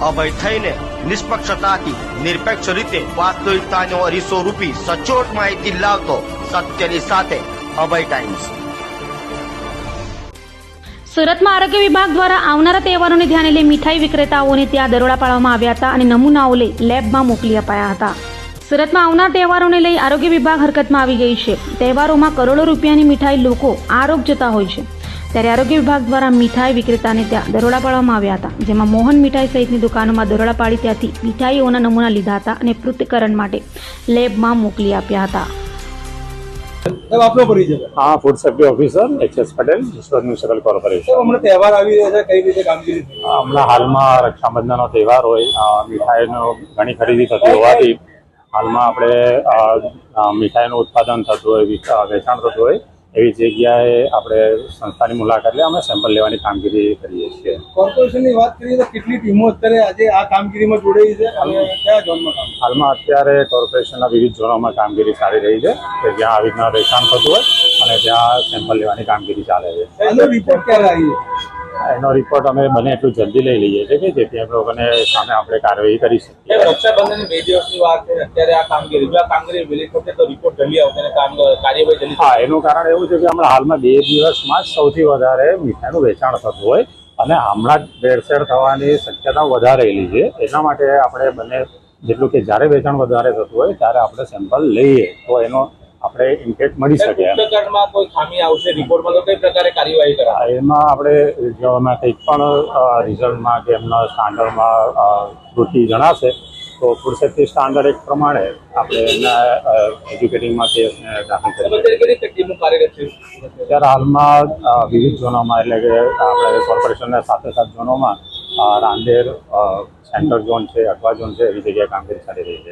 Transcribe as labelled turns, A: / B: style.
A: અભય થઈને નિષ્પક્ષતાથી નિરપેક્ષ રીતે વાસ્તવિકતાનો અરીસો રૂપી સચોટ માહિતી લાવતો સત્યની સાથે અભય ટાઈમ્સ.
B: સુરતમાં આરોગ્ય વિભાગ દ્વારા આવનારા તહેવારોને ધ્યાને લઈ મીઠાઈ વિક્રેતાઓને ત્યાં દરોડા પાડવામાં આવ્યા હતા અને નમૂનાઓ લઈ લેબમાં મોકલી અપાયા હતા. સુરતમાં આવનાર તહેવારોને લઈ આરોગ્ય વિભાગ હરકતમાં આવી ગઈ છે. તહેવારોમાં કરોડો રૂપિયાની મીઠાઈ લોકો આરોગ જતા હોય છે. ત્યારે આરોગ્ય વિભાગ દ્વારા મીઠાઈ વિક્રેતાને ત્યાં દરોડા પાડવામાં આવ્યા હતા જેમાં મોહન મીઠાઈ સહિતની દુકાનોમાં દરોડા પાડી ત્યાંથી મીઠાઈઓના નમૂના લીધા હતા અને પૃથ્થકરણ માટે લેબમાં મોકલી આપ્યા હતા.
C: હા food safety officer H Patel વિશ્વ મ્યુનિસિપલ કોર્પોરેશન
D: હમણાં તહેવાર આવી રહ્યા છે કઈ રીતે કામગીરી
C: હમણાં હાલમાં રક્ષાબંધનનો તહેવાર હોય મીઠાઈનો ઘણી ખરીદી થતી હોવાથી હાલમાં આપણે મીઠાઈનું ઉત્પાદન થતું હોય વેચાણ થતું હોય એવી જગ્યાએ આપણે સંસ્થાની મુલાકાત લઈ અમે સેમ્પલ લેવાની કામગીરી કરીએ છીએ.
D: કોર્પોરેશનની વાત કરીએ તો કેટલી ટીમો અત્યારે આજે આ કામગીરીમાં જોડાઈ છે અને કયા ઝોનમાં કામ
C: હાલમાં અત્યારે કોર્પોરેશનના વિવિધ ઝોનોમાં કામગીરી ચાલી રહી છે કે જ્યાં આવી રીતના વેચાણ થતું હોય અને ત્યાં સેમ્પલ લેવાની કામગીરી ચાલે છે.
D: રિપોર્ટ ક્યારે આવી
C: એનો રિપોર્ટ અમે બને એટલું જલ્દી લઈ લઈએ છીએ કે જેથી અમે લોકોને સામે આપણે કાર્યવાહી કરી શકીએ.
E: રક્ષાબંધન બે દિવસની વાત છે અત્યારે આ કામગીરી. જો આ કામગીરી વિલીન થશે તો રિપોર્ટ જલ્દી આવશે અને કામ કાર્યવાહી જલ્દી
C: હા એનું કારણ એવું છે કે હમણાં હાલમાં બે દિવસમાં જ સૌથી વધારે મીઠાઈનું વેચાણ થતું હોય અને હમણાં જ ભેળસેળ થવાની શક્યતા વધારેલી છે. એના માટે આપણે બંને જેટલું કે જ્યારે વેચાણ વધારે થતું હોય ત્યારે આપણે સેમ્પલ લઈએ. તો એનો આપણે ઇમ્પેક્ટ મળી શકે એમ.
E: કોઈ ખામી આવશે રિપોર્ટમાં તો કઈ પ્રકારે કાર્યવાહી કરાશે?
C: એમાં આપણે જો કંઈક પણ રિઝલ્ટમાં કે એમના સ્ટાન્ડર્ડમાં ત્રુટિ જણાશે તો ફૂડ સેફ્ટી સ્ટાન્ડર્ડ એક પ્રમાણે આપણે એમના એજ્યુકેટિંગમાં કેસને દાખલ
E: તો
C: કરીએ
E: અત્યારે
C: હાલમાં વિવિધ ઝોનોમાં એટલે કે આપણે કોર્પોરેશનના સાથે સાત ઝોનોમાં રાંદેર સેન્ટર ઝોન છે અઠવા ઝોન છે એવી જગ્યાએ કામગીરી ચાલી રહી છે.